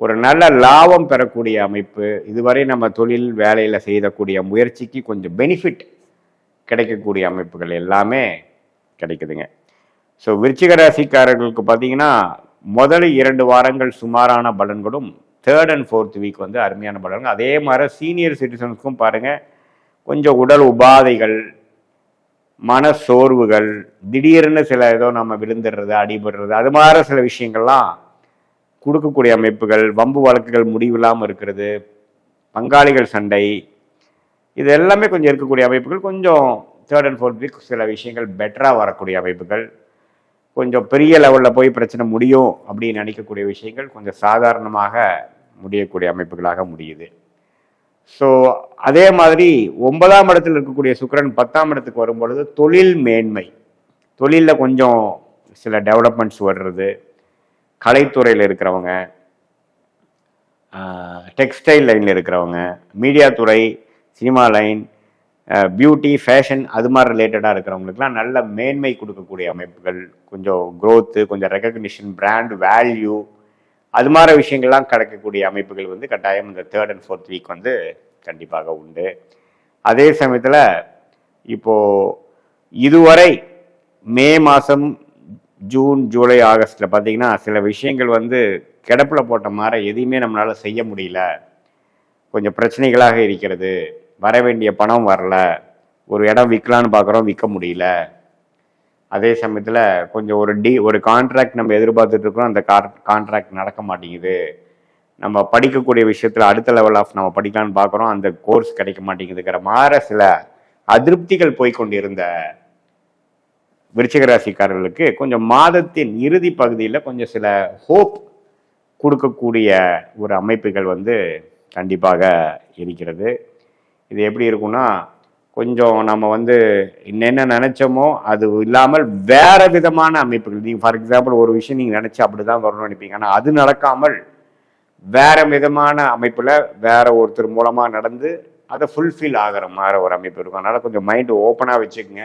ஒரு நல்ல லாபம் பெறக்கூடிய அமைப்பு இதுவரை நம்ம தொழில் வேலையில் செய்யக்கூடிய முயற்சிக்கு கொஞ்சம் பெனிஃபிட் கிடைக்கக்கூடிய அமைப்புகள் எல்லாமே கிடைக்குதுங்க. ஸோ விருச்சிக ராசிக்காரர்களுக்கு பார்த்தீங்கன்னா முதல் இரண்டு வாரங்கள் சுமாரான பலன்களும் தேர்ட் அண்ட் ஃபோர்த் வீக் வந்து அருமையான பலன்கள். அதே மாதிரி சீனியர் சிட்டிசன்ஸ்க்கும் பாருங்கள் கொஞ்சம் உடல் உபாதைகள் மன சோர்வுகள் திடீர்னு சில ஏதோ நம்ம விழுந்துடுறது அடிபடுறது அது மாதிரி சில விஷயங்கள்லாம் கொடுக்கக்கூடிய அமைப்புகள் வம்பு வழக்குகள் முடிவில்லாமல் இருக்கிறது பங்காளிகள் சண்டை இது எல்லாமே கொஞ்சம் இருக்கக்கூடிய அமைப்புகள் கொஞ்சம் தேர்ட் அண்ட் ஃபோர்த் வீக் சில விஷயங்கள் பெட்டராக வரக்கூடிய அமைப்புகள். கொஞ்சம் பெரிய லெவலில் போய் பிரச்சனை முடியும் அப்படின்னு நினைக்கக்கூடிய விஷயங்கள் கொஞ்சம் சாதாரணமாக முடியக்கூடிய அமைப்புகளாக முடியுது. ஸோ அதே மாதிரி ஒன்பதாம் இடத்தில் இருக்கக்கூடிய சுக்கிரன் பத்தாம் இடத்துக்கு வரும்பொழுது தொழில் மேன்மை. தொழிலில் கொஞ்சம் சில டெவலப்மெண்ட்ஸ் வர்றது. கலைத்துறையில் இருக்கிறவங்க டெக்ஸ்டைல் லைனில் இருக்கிறவங்க மீடியா துறை சினிமா லைன் பியூட்டி ஃபேஷன் அது மாதிரி ரிலேட்டடாக இருக்கிறவங்களுக்குலாம் நல்ல மேன்மை கொடுக்கக்கூடிய அமைப்புகள் கொஞ்சம் க்ரோத்து கொஞ்சம் ரெக்கக்னிஷன் பிராண்ட் வேல்யூ அது மாதிரி விஷயங்கள்லாம் கிடைக்கக்கூடிய அமைப்புகள் வந்து கட்டாயம் இந்த தேர்ட் அண்ட் ஃபோர்த் வீக் வந்து கண்டிப்பாக உண்டு. அதே சமயத்தில் இப்போது இதுவரை மே மாதம் ஜூன் ஜூலை ஆகஸ்ட்டில் பார்த்தீங்கன்னா சில விஷயங்கள் வந்து கிடப்பில் போட்ட மாதிரி எதையுமே நம்மளால் செய்ய முடியல. கொஞ்சம் பிரச்சனைகளாக இருக்கிறது. வர வேண்டிய பணம் வரல. ஒரு இடம் விற்கலான்னு பார்க்குறோம் விற்க முடியல. அதே சமயத்தில் கொஞ்சம் ஒரு டி ஒரு கான்ட்ராக்ட் நம்ம எதிர்பார்த்துட்ருக்கோம் அந்த அந்த கான்ட்ராக்ட் நடக்க மாட்டேங்குது. நம்ம படிக்கக்கூடிய விஷயத்தில் அடுத்த லெவல் ஆஃப் நம்ம படிக்கலான்னு பார்க்குறோம் அந்த கோர்ஸ் கிடைக்க மாட்டேங்குதுங்கிற மாற சில அதிருப்திகள் போய்க்கொண்டிருந்த விருச்சிக ராசிக்காரர்களுக்கு கொஞ்சம் மாதத்தின் இறுதி பகுதியில் கொஞ்சம் சில ஹோப் கொடுக்கக்கூடிய ஒரு அமைப்புகள் வந்து கண்டிப்பாக இருக்கிறது. இது எப்படி இருக்கும்னா கொஞ்சம் நம்ம வந்து என்னென்ன நினைச்சோமோ அது இல்லாமல் வேற விதமான அமைப்புகள். நீங்கள் ஃபார் எக்ஸாம்பிள் ஒரு விஷயம் நீங்கள் நினச்சி அப்படி தான் வரணும்னு நினைப்பீங்க. ஆனால் அது நடக்காமல் வேற விதமான அமைப்பில் வேற ஒருத்தர் மூலமாக நடந்து அதை ஃபுல்ஃபில் ஆகிற மாதிரி ஒரு அமைப்பு இருக்கும். அதனால் கொஞ்சம் மைண்டு ஓப்பனாக வச்சுக்கோங்க.